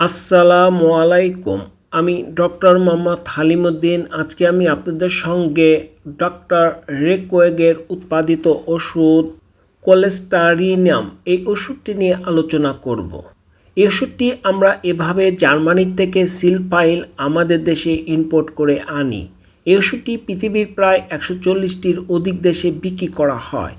আসসালামু আলাইকুম। আমি ডক্টর মোহাম্মদ হালিমুদ্দিন। আজকে আমি আপনাদের সঙ্গে ডক্টর রেকোয়েগের উৎপাদিত ওষুধ কোলেস্টারিনাম এই ওষুধটি নিয়ে আলোচনা করব। এই ওষুধটি আমরা এভাবে জার্মানি থেকে সিলফাইল আমাদের দেশে ইম্পোর্ট করে আনি। এই ওষুধটি পৃথিবীর প্রায় একশো চল্লিশটির অধিক দেশে বিক্রি করা হয়।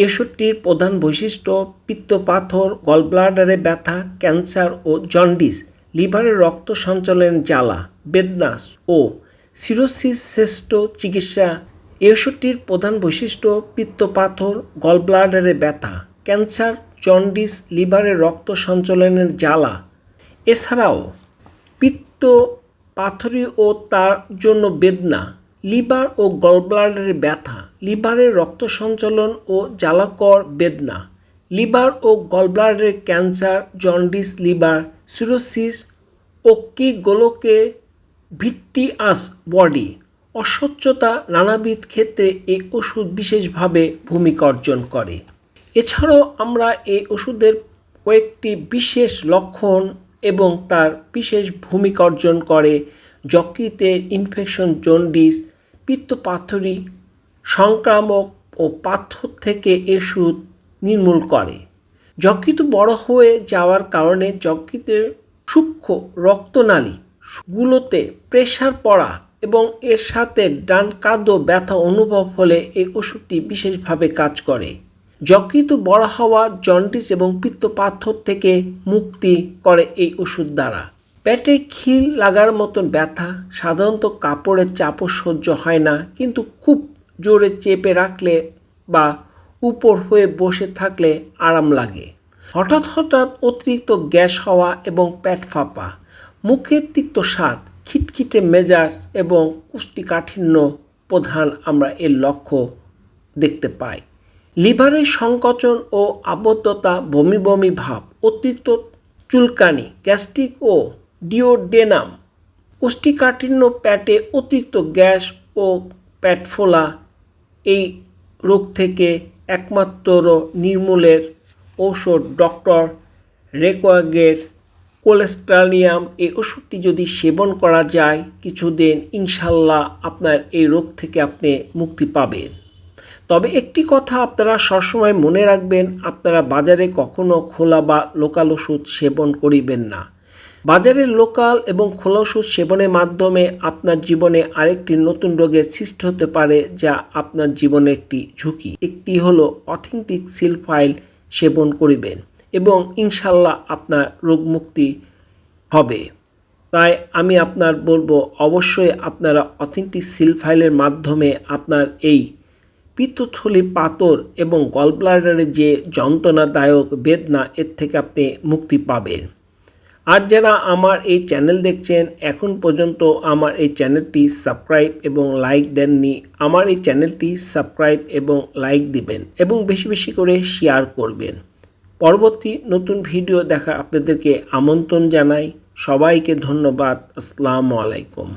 এই ওষুধটির প্রধান বৈশিষ্ট্য, পিত্তপাথর, গলব্লাডারে ব্যথা, ক্যান্সার ও জন্ডিস লিভারের রক্ত সঞ্চালনের জ্বালা, বেদনা ও সিরোসিস শ্রেষ্ঠ চিকিৎসা। এই ওষুধটির প্রধান বৈশিষ্ট্য, পিত্তপাথর, গলব্লাডারে ব্যথা, ক্যান্সার, জন্ডিস লিভারের রক্ত সঞ্চালনের জ্বালা। এছাড়াও পিত্ত পাথরি ও তার জন্য বেদনা। লিভার ও গলব্লাডারের ব্যথা, লিভারের রক্ত সঞ্চালন ও জ্বালাকর বেদনা, লিভার ও গলব্লাডারের ক্যান্সার, জন্ডিস লিভার, সিরোসিস ও কি গোলকে ভিট্টিআস বডি, অস্বচ্ছতা নানাবিধ ক্ষেত্রে এই ওষুধ বিশেষভাবে ভূমিকা অর্জন করে। এছাড়াও আমরা এই ওষুধের কয়েকটি বিশেষ লক্ষণ এবং তার বিশেষ ভূমিকা অর্জন করে যকৃতের ইনফেকশন জন্ডিস পিত্তপাথরি সংক্রামক ও পাথর থেকে ওষুধ নির্মূল করে। যকৃত বড় হয়ে যাওয়ার কারণে যকৃতের সূক্ষ্ম রক্তনালী গুলোতে প্রেশার পড়া এবং এর সাথে ডান কাদো ব্যথা অনুভব হলে এই ওষুধটি বিশেষভাবে কাজ করে। যকৃত বড় হওয়া জন্ডিস এবং পিত্তপাথর থেকে মুক্তি করে এই ওষুধ দ্বারা। পেটে খিল লাগার মতন ব্যথা, সাধারণত কাপড়ের চাপও সহ্য হয় না, কিন্তু খুব জোরে চেপে রাখলে বা উপর হয়ে বসে থাকলে আরাম লাগে। হঠাৎ হঠাৎ অতিরিক্ত গ্যাস হওয়া এবং পেট ফাঁপা মুখের তিক্ত স্বাদ, খিটখিটে মেজাজ এবং কুষ্টিকাঠিন্য প্রধান আমরা এর লক্ষ্য দেখতে পাই। লিভারের সংকোচন ও আবদ্ধতা বমি বমি ভাব, অতিরিক্ত চুলকানি, গ্যাস্ট্রিক ও ডিওডেনাম কোষ্ঠীকাঠিন্য প্যাটে অতিরিক্ত গ্যাস ও প্যাট ফোলা এই রোগ থেকে একমাত্র নির্মূলের ঔষধ ডক্টর রেকোয়াগের কোলেস্ট্রালিয়াম। এই ওষুধটি যদি সেবন করা যায়, কিছুদিন ইনশাল্লাহ আপনার এই রোগ থেকে আপনি মুক্তি পাবেন। তবে একটি কথা আপনারা সবসময় মনে রাখবেন, আপনারা বাজারে কখনো খোলা বা লোকাল ওষুধ সেবন করিবেন না। বাজারের লোকাল এবং খোলা ওষুধ সেবনের মাধ্যমে আপনার জীবনে আরেকটি নতুন রোগের সৃষ্টি হতে পারে যা আপনার জীবনে একটি ঝুঁকি। একটি হলো অথেন্টিক সিলফাইল সেবন করিবেন এবং ইনশাল্লাহ আপনার রোগমুক্তি হবে। তাই আমি আপনার বলব, অবশ্যই আপনারা অথেন্টিক সিলফাইলের মাধ্যমে আপনার এই পিত্তথলি পাতর এবং গলব্লাডারের যে যন্ত্রণাদায়ক বেদনা, এর থেকে আপনি মুক্তি পাবেন। আর যারা আমার এই চ্যানেল দেখছেন, এখন পর্যন্ত আমার এই চ্যানেলটি সাবস্ক্রাইব এবং লাইক দেননি, আমার এই চ্যানেলটি সাবস্ক্রাইব এবং লাইক দিবেন এবং বেশি বেশি করে শেয়ার করবেন। পরবর্তী নতুন ভিডিও দেখা আপনাদেরকে আমন্ত্রণ জানাই। সবাইকে ধন্যবাদ। আসসালামু আলাইকুম।